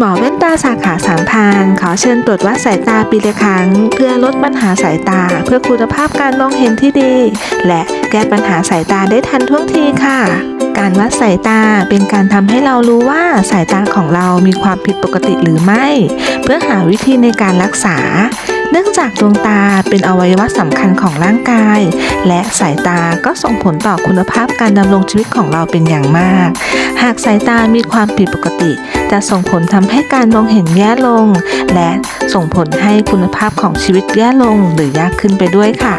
หมอแว่นตาสาขาสามพานขอเชิญตรวจวัดสายตาปีละครั้ง เพื่อลดปัญหาสายตา เพื่อคุณภาพการมองเห็นที่ดี และแก้ปัญหาสายตาได้ทันท่วงทีค่ะ การวัดสายตาเป็นการทำให้เรารู้ว่าสายตาของเรามีความผิดปกติหรือไม่ เพื่อหาวิธีในการรักษา เนื่องจากดวงตาเป็นอวัยวะสำคัญของร่างกาย และสายตาก็ส่งผลต่อคุณภาพการดำรงชีวิตของเราเป็นอย่างมาก หากสายตามีความผิดปกติ จะส่งผลทำให้การมองเห็นแย่ลง และส่งผลให้คุณภาพของชีวิตแย่ลงหรือยากขึ้นไปด้วยค่ะ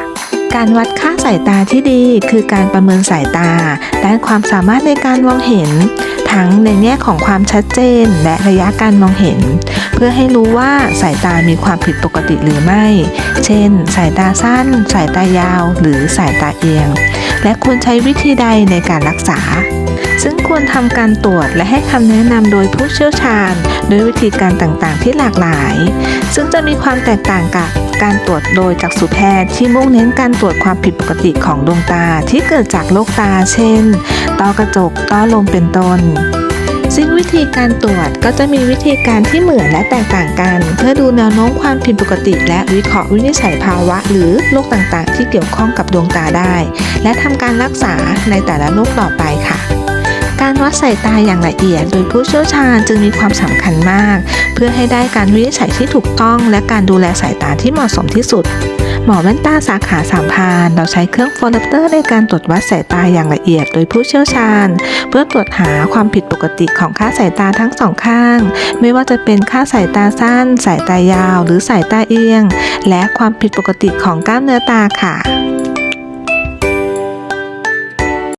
การวัดค่าสายตาที่ดีคือการประเมินสายตาด้านความสามารถในการมองเห็น ทั้งในแง่ของความชัดเจนและระยะการมองเห็น เพื่อให้รู้ว่าสายตามีความผิดปกติหรือไม่ เช่น สายตาสั้น สายตายาว หรือสายตาเอียง และควรใช้วิธีใดในการรักษา ซึ่งควรทำการตรวจและให้คำแนะนำโดยผู้เชี่ยวชาญ ด้วยวิธีการต่างๆ ที่หลากหลาย ซึ่งจะมีความแตกต่างกับการตรวจโดยจักษุแพทย์ที่มุ่งเน้นการตรวจความผิดปกติของดวงตาที่เกิดจากโรคตา เช่น ต้อกระจก ต้อลมเป็นต้น ซึ่งวิธีการตรวจก็จะมีวิธีการที่เหมือนและแตกต่างกัน เพื่อดูแนวโน้มความผิดปกติ และวิเคราะห์วินิจฉัยภาวะ หรือโรคต่างๆ ที่เกี่ยวข้องกับดวงตาได้ และทำการรักษาในแต่ละโรคต่อไปค่ะ การวัดสายตาอย่างละเอียดโดยผู้เชี่ยวชาญจึงมีความสำคัญมาก เพื่อให้ได้การวินิจฉัยที่ถูกต้อง และการดูแลสายตาที่เหมาะสมที่สุด หมอแว่นตาสาขาสามพาน เราใช้เครื่องโฟลัปเตอร์ในการตรวจวัดสายตาอย่างละเอียดโดยผู้เชี่ยวชาญ เพื่อตรวจหาความผิดปกติของค่าสายตาทั้งสองข้าง ไม่ว่าจะเป็นค่าสายตาสั้น สายตายาว หรือสายตาเอียง และความผิดปกติของกล้ามเนื้อตาค่ะ